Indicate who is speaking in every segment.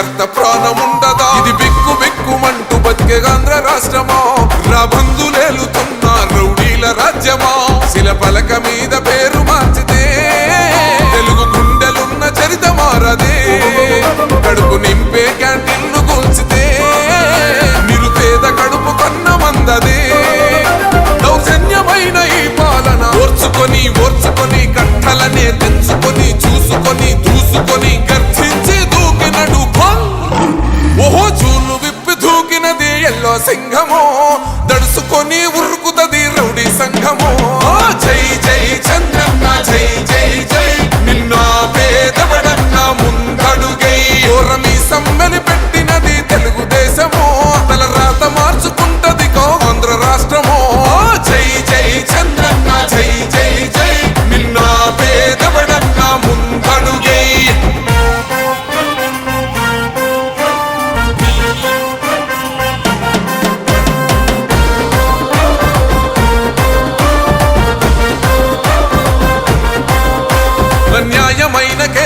Speaker 1: కార్యకర్త సంఘము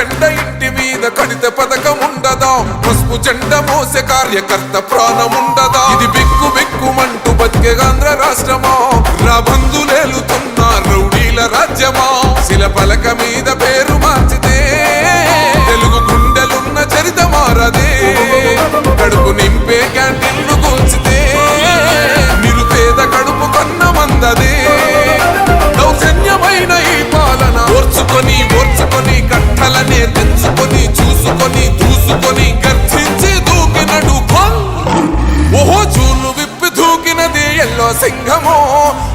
Speaker 1: జెండ ఇంటి మీద కడిత పథకం ఉండదా పసుపు జెండ మోసే కార్యకర్త ప్రాణం ఉండదా ఇది బిక్కు బిక్కుమంటూ బతికేగాంధ్ర రాష్ట్రమా? రాబంధులేలుతున్న రౌడీల రాజ్యమా? శిలపలక మీద పేరు మార్చితే తెలుగు గుండెలున్న చరిత మారదే. కడుపు నింపే క్యాంటీన్లు కూల్చితే నిరుపేద కడుపు కన్న మందదే. తలనే తెచ్చుకొని చూసుకొని దూసుకొని గర్జించి దూకినడు ఓహో చూలు విప్పి దూకినది ఎల్లో సింహమో.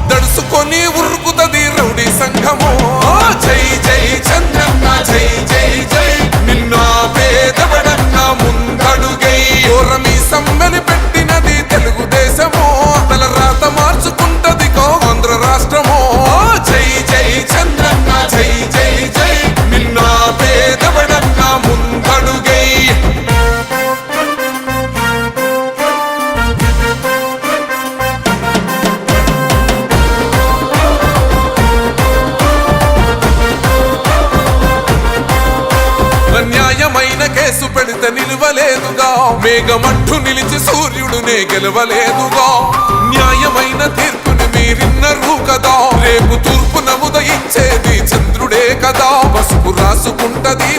Speaker 1: దడుసుకొని ఉరుకు ఇవ్వలేదుగా. న్యాయమైన తీర్పుని మీరిన్నరు కదా. రేపు తూర్పు నముదయించేది చంద్రుడే కదా. పసుపు రాసుకుంటది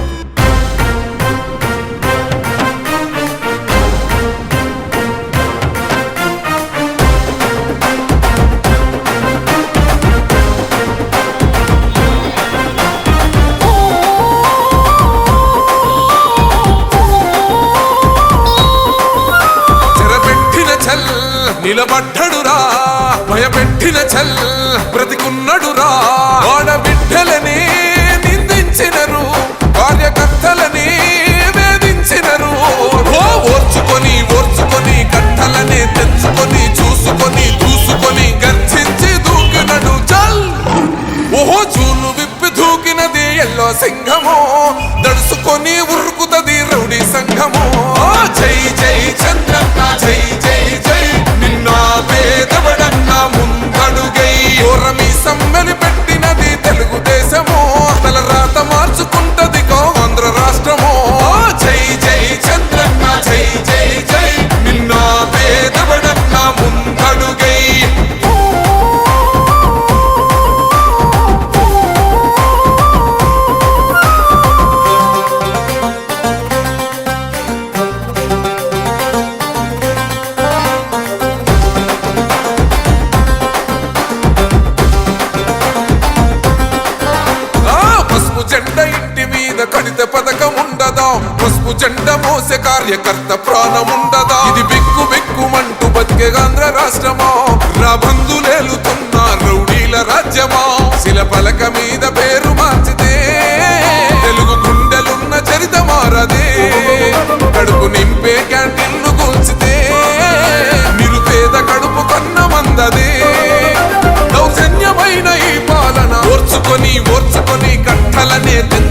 Speaker 1: నిలబడ్డడురా భయపెట్టిన చల్ బ్రతికున్న బిక్కుమంటూ ఆంధ్ర రాష్ట్రమా? రాబందులేలుతున్న రౌడీల రాజ్యమా? శిల పలక మీద పేరు మార్చితే తెలుగు గుండెలున్న చరిత మారదే. కడుపు నింపే క్యాంటీన్లు కూల్చితే నిరుపేద కడుపు కన్న మందదే. దౌర్జన్యమైన ఈ పాలన ఓర్చుకొని ఓర్చుకొని కట్టలనే తెంచుకొని